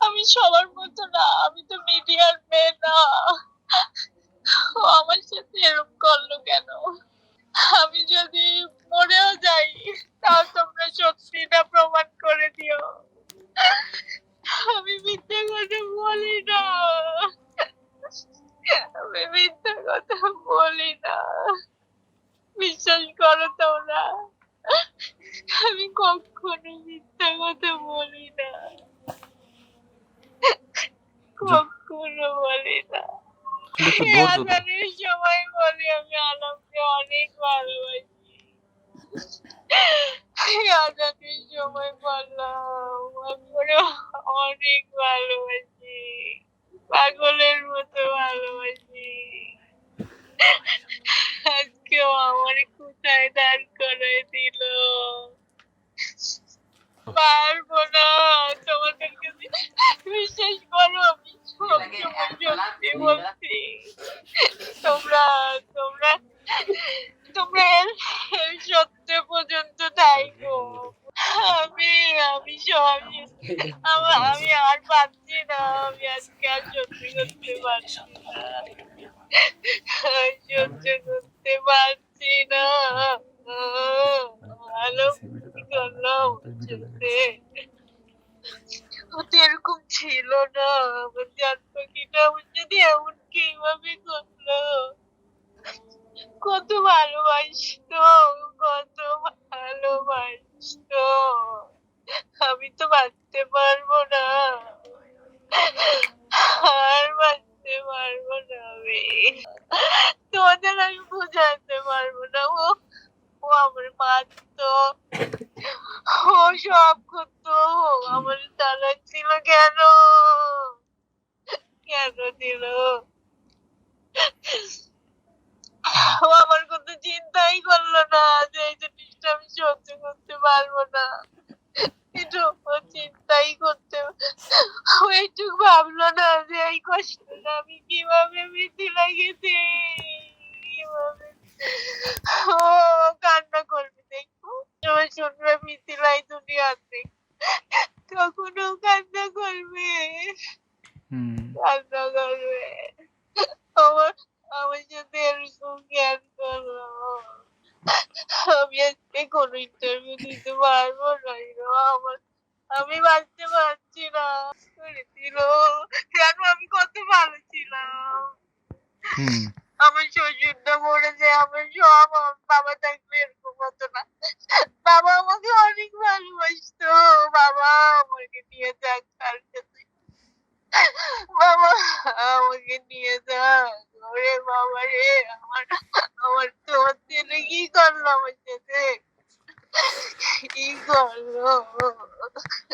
আমি সবার মতো না, আমি তো মিডিয়ার মেয়ে না। ও আমার সাথে এরকম করল কেন? আমি যদি মরেও যাই, তাও তোমরা সত্যিটা প্রমাণ করে দিও। আমি মিথ্যে কথা বলি না। আমি মিথ্যে কথা বলি না। বিশ্বাস করো তোমরা। আমি কখনো মিথ্যা কথা বলি না। কখনো বলি না। একটু এই ধৈর্য ধরো। আজানের সময় বলি আমি আলমকে অনেক ভালোবাসি। আজানের সময় বললাম আমি অনেক ভালোবাসি। পাগলের মতো ভালোবাসি। আজকেও আমার কোথায় দাঁড় করে দিল? পারব না তোমাদেরকে বিশ্বাস করো আমি সবসময় সত্যি বলছি তোমরা তোমরা তোমরা এর- এর সত্য পর্যন্ত থাইকো আমি সব আমি আর পারছি না আমি আজকে আর সত্যি করতে পারছি না সহ্য করতে পারছি না ভালো কি করলাম ও তো এরকম ছিল না আমার জান পাখিটা আমার যদি এমন কীভাবে করল কত ভালোবাসতো কত ভালোবাসতো। আমি তো বাঁচতে পারব না। আর বাঁচতে পারব না আমি। তোমাদের আমি বোঝাতে পারব না। ও ও আমার বাঁচতো ও সব করতো। আমার তালাক ছিল কেন? কেন দিল ও আমার কোনো চিন্তাই করল না যে এই জিনিসটা আমি সহ্য করতে পারব না কিন্তু ও চিন্তাই করতে ও একটু ভাবলো না যে এই কষ্টটা আমি কীভাবে মিথি লাগিয়েছি? কীভাবে? ও কান্না করবে দেখো তোমার শুনবে মিথিলাই দুনিয়াতে তখন ও কান্না করবে। কান্না করবে। আমার আমার সাথে এরকম জ্ঞান করল আমি আজকে কোনো ইন্টারভিউ দিতে পারব না আমার আমি বাঁচতে পারছি না। জানো আমি কত ভালো ছিলাম? আমার শ্বশুরটা মরেছে আমার সব বাবা থাকলে এরকম হতো না। বাবা আমাকে অনেক ভালোবাসতো। বাবা আমাকে নিয়ে যাক তার সাথে বাবা আমাকে নিয়ে যাক। ওরে বাবা রে আমার আমার তোমার ছেলে কি করল আমার সাথে 一个人。